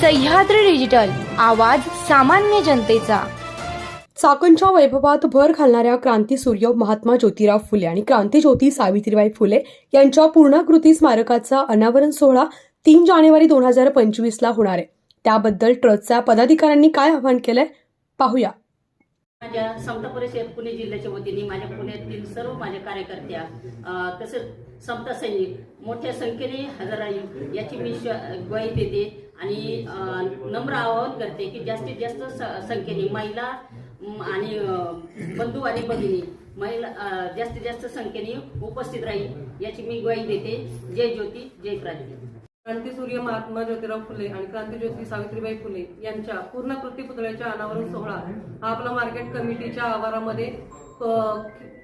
Sahyadri digital आवाज सामान्य जनतेचा. चाकणच्या वैभवात भर घालणाऱ्या क्रांतीसूर्य महात्मा ज्योतिराव फुले आणि क्रांतीज्योती सावित्रीबाई फुले यांच्या पूर्णाकृती स्मारकाचा अनावरण सोहळा तीन जानेवारी दोन हजार पंचवीसला होणार आहे. त्याबद्दल ट्रस्टच्या पदाधिकाऱ्यांनी काय आवाहन केलंय? पाहूया. माझ्या समता परिषद पुणे जिल्ह्याच्या वतीने माझ्या पुण्यातील सर्व माझ्या कार्यकर्त्या तसेच समता सैनिक मोठ्या संख्येने हजर राहील याची मी ग्वाही देते. आणि नम्र आवाहन करते की जास्तीत जास्त संख्येने महिला आणि बंधू आणि भगिनी महिला जास्तीत जास्त संख्येने उपस्थित राहील याची मी ग्वाही देते. जय ज्योती जय क्रांती क्रांतीसूर्य महात्मा ज्योतिराव फुले आणि क्रांतीज्योती सावित्रीबाई फुले यांच्या पूर्णकृती पुतळ्याच्या अनावरण सोहळा हा आपला मार्केट कमिटीच्या आवारामध्ये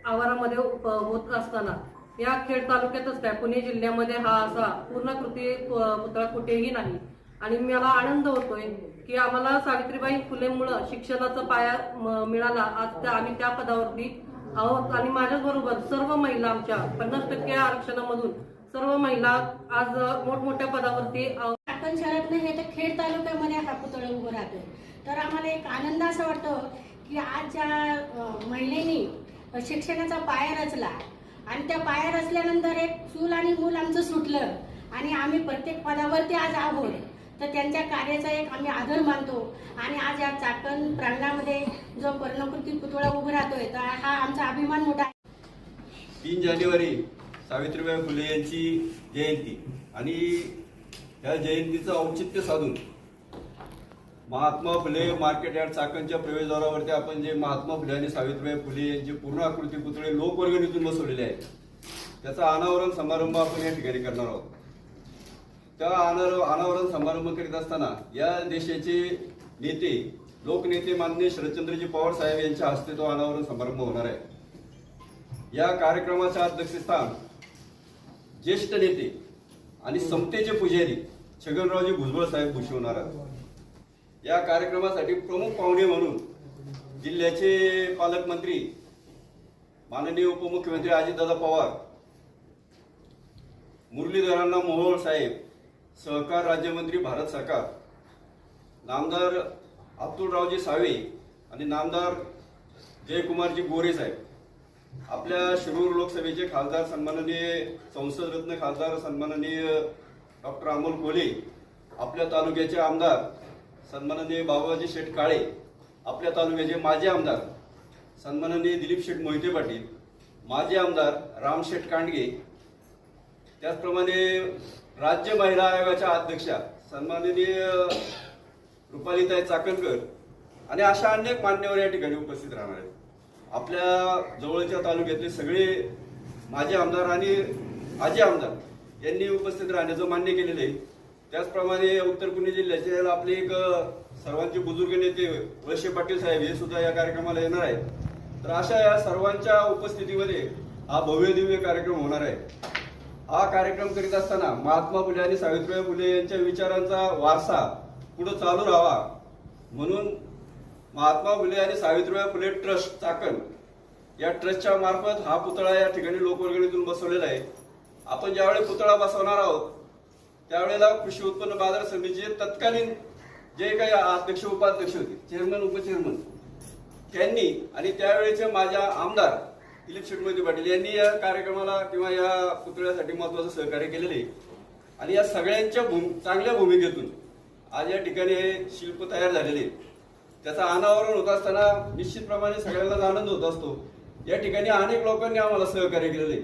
आवारामध्ये होत असताना या खेड तालुक्यातच काय पुणे जिल्ह्यामध्ये हा असा पूर्ण कृती पुतळा कुठेही नाही. आणि मला आनंद होतोय की आम्हाला सावित्रीबाई फुलेमुळं शिक्षणाचा पाया म- मिळाला. आज त्या आम्ही त्या पदावरती आहोत. आणि माझ्याबरोबर सर्व महिला आमच्या पन्नास टक्के आरक्षणामधून सर्व महिला आज मोठमोठ्या पदावरती आहोत. आपण शहरात नाही हे तर खेड तालुक्यामध्ये हा पुतळा उभं राहतोय. तर आम्हाला एक आनंद असा वाटतो की आज ज्या महिलेनी शिक्षणाचा पाया रचला आणि त्या पाया रचल्यानंतर एक चूल आणि मूल आमचं सुटलं आणि आम्ही प्रत्येक पदावरती आज आहोत. तर त्यांच्या कार्याचा एक आम्ही आदर मानतो. आणि आज या चाकण प्रांगणामध्ये जो पर्णकृती पुतळा उभा राहतोय तर हा आमचा अभिमान मोठा आहे. तीन जानेवारी सावित्रीबाई फुले यांची जयंती आणि या जयंतीचं औचित्य साधून महात्मा फुले मार्केट यार्ड चाकणच्या प्रवेशद्वारावरती आपण जे महात्मा फुले आणि सावित्रीबाई फुले यांचे पूर्ण आकृती पुतळे लोकवर्गणीतून बसवलेले आहेत त्याचा अनावरण समारंभ आपण या ठिकाणी करणार आहोत. त्या अनावर अनावरण समारंभ करीत असताना या देशाचे नेते लोकनेते माननीय शरदचंद्रजी पवार साहेब यांच्या हस्ते तो अनावरण समारंभ होणार आहे. या कार्यक्रमाचे अध्यक्षस्थान ज्येष्ठ नेते आणि समतेचे पुजारी छगनरावजी भुजबळ साहेब भूषवणार आहेत. या कार्यक्रमासाठी प्रमुख पाहुणे म्हणून जिल्ह्याचे पालकमंत्री माननीय उपमुख्यमंत्री अजितदादा पवार मुरलीधरांना मोहोळ साहेब सहकार राज्यमंत्री भारत सरकार नामदार अब्दुलरावजी सावे आणि नामदार जयकुमारजी गोरे साहेब. आपल्या शिरूर लोकसभेचे खासदार सन्माननीय संसदरत्न खासदार सन्माननीय डॉक्टर अमोल कोले आपल्या तालुक्याचे आमदार सन्माननीय बाबाजी शेठ काळे आपल्या तालुक्याचे माजी आमदार सन्माननीय दिलीप शेठ मोहिते पाटील माजी आमदार राम शेठ कांडगे त्याचप्रमाणे राज्य महिला आयोगाच्या अध्यक्षा सन्माननीय रुपालीताई चाकणकर आणि अशा अनेक मान्यवर या ठिकाणी उपस्थित राहणार आहेत. आपल्या जवळच्या तालुक्यातले सगळे माजी आमदार आणि आजी आमदार यांनी उपस्थित राहण्याचं मान्य केलेलं आहे. त्याचप्रमाणे उत्तर पुणे जिल्ह्याचे आपले एक सर्वांचे बुजुर्ग नेते वळसे पाटील साहेब हे सुद्धा या कार्यक्रमाला येणार आहेत. तर अशा या सर्वांच्या उपस्थितीमध्ये हा भव्य दिव्य कार्यक्रम होणार आहे. हा कार्यक्रम करीत असताना महात्मा फुले आणि सावित्रीबाई फुले यांच्या विचारांचा वारसा पुढे चालू राहावा. म्हणून महात्मा फुले आणि सावित्रीबाई फुले ट्रस्ट चाकण या ट्रस्टच्या मार्फत हा पुतळा या ठिकाणी लोकवर्गणीतून बसवलेला आहे. आपण ज्यावेळी पुतळा बसवणार आहोत त्यावेळेला कृषी उत्पन्न बाजार समितीचे तत्कालीन जे काही अध्यक्ष उपाध्यक्ष होते चेअरमन उपचेअरमन त्यांनी आणि त्यावेळेचे माझ्या आमदार दिलीप शेठ मोहिते पाटील यांनी या कार्यक्रमाला किंवा या पुतळ्यासाठी महत्वाचं सहकार्य केलेलं आहे. आणि या सगळ्यांच्या भूम चांगल्या भूमिकेतून आज या ठिकाणी हे शिल्प तयार झालेले त्याचा अनावरण होत असताना निश्चितप्रमाणे सगळ्यांनाच आनंद होत असतो या ठिकाणी अनेक लोकांनी आम्हाला सहकार्य केलेले आहे.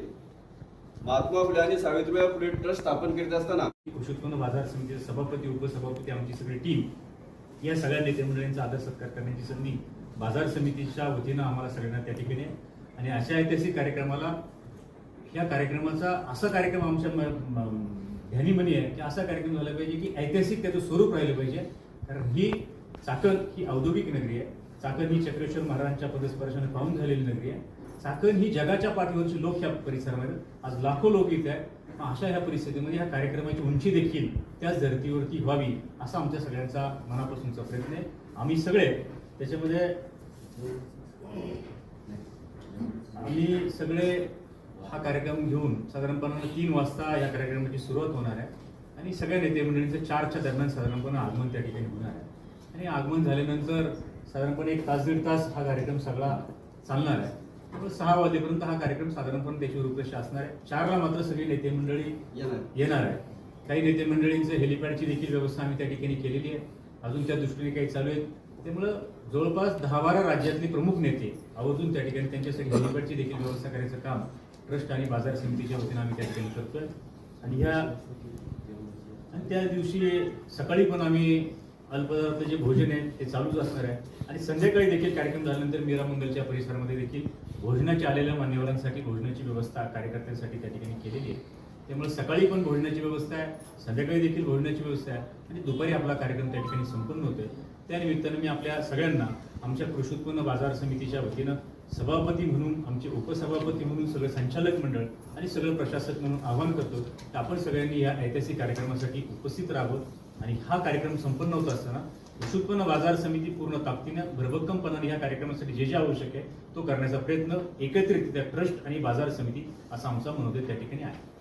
महात्मा फुले आणि सावित्रीबाई फुले ट्रस्ट स्थापन करीत असताना कृषी उत्पन्न बाजार समितीचे सभापती उपसभापती आमची सगळी टीम या सगळ्या नेते मंडळींचा आदर सत्कार करण्याची संधी बाजार समितीच्या वतीनं आम्हाला सगळ्यांना त्या ठिकाणी आणि अशा ऐतिहासिक कार्यक्रमाला ह्या कार्यक्रमाचा असा कार्यक्रम आमच्या म- म- आहे की असा कार्यक्रम झाला पाहिजे की ऐतिहासिक त्याचं स्वरूप राहिलं पाहिजे. कारण ही चाकण ही औद्योगिक नगरी आहे. चाकण ही चक्रेश्वर महाराजांच्या पदस्पर्शाने पाहून झालेली नगरी आहे. चाकण ही जगाच्या पाठीवरची लोक ह्या परिसरामध्ये आज लाखो लोक इथे आहेत. अशा ह्या परिस्थितीमध्ये ह्या कार्यक्रमाची उंची देखील त्याच धर्तीवरती व्हावी असा आमच्या सगळ्यांचा मनापासूनचा प्रयत्न आहे. आम्ही सगळे त्याच्यामध्ये आम्ही सगळे हा कार्यक्रम घेऊन साधारणपणे तीन वाजता या कार्यक्रमाची सुरुवात होणार आहे. आणि सगळ्या नेते मंडळींचं चारच्या दरम्यान साधारणपणे आगमन त्या ठिकाणी होणार आहे. आणि आगमन झाल्यानंतर साधारणपणे एक तास दीड तास हा कार्यक्रम सगळा चालणार आहे. त्यामुळे सहा वाजेपर्यंत हा कार्यक्रम साधारणपणे त्याची रूपरेषा असणार आहे. चारला मात्र सगळी नेते मंडळी येणार. आहे. काही नेते मंडळींचं हेलिपॅडची देखील व्यवस्था आम्ही त्या ठिकाणी केलेली आहे. अजून त्या दृष्टीने काही चालू आहे त्यामुळं जवळपास दहा बारा राज्यातले प्रमुख नेते आवर्जून त्या ठिकाणी त्यांच्यासाठी हेलिपॅडची देखील व्यवस्था करायचं काम ट्रस्ट आणि बाजार समितीच्या वतीनं आम्ही त्या ठिकाणी करतोय. आणि ह्या आणि त्या दिवशी सकाळी पण आम्ही अल्पदार्थ जे भोजन आहे ते चालूच असणार आहे. आणि संध्याकाळी देखील कार्यक्रम झाल्यानंतर मीरा मंगलच्या परिसरामध्ये देखील भोजनाच्या आलेल्या मान्यवरांसाठी भोजनाची व्यवस्था कार्यकर्त्यांसाठी त्या ठिकाणी केलेली आहे. त्यामुळे सकाळी पण भोजनाची व्यवस्था आहे संध्याकाळी देखील भोजनाची व्यवस्था आहे. आणि दुपारी आपला कार्यक्रम त्या ठिकाणी संपन्न होतोय. त्यानिमित्तानं मी आपल्या सगळ्यांना आमच्या कृषी उत्पन्न बाजार समितीच्या वतीनं सभापती म्हणून आमचे उपसभापती म्हणून सगळं संचालक मंडळ आणि सगळं प्रशासक म्हणून आवाहन करतो की आपण सगळ्यांनी या ऐतिहासिक कार्यक्रमासाठी उपस्थित राहावं. आणि हा कार्यक्रम संपन्न होत असताना कृषी उत्पन्न बाजार समिती पूर्ण ताकदीनं भरभक्कमपणाने या कार्यक्रमासाठी जे जे आवश्यक आहे तो करण्याचा प्रयत्न एकत्रित त्या ट्रस्ट आणि बाजार समिती असा आमचा मनोदय त्या ठिकाणी आहे.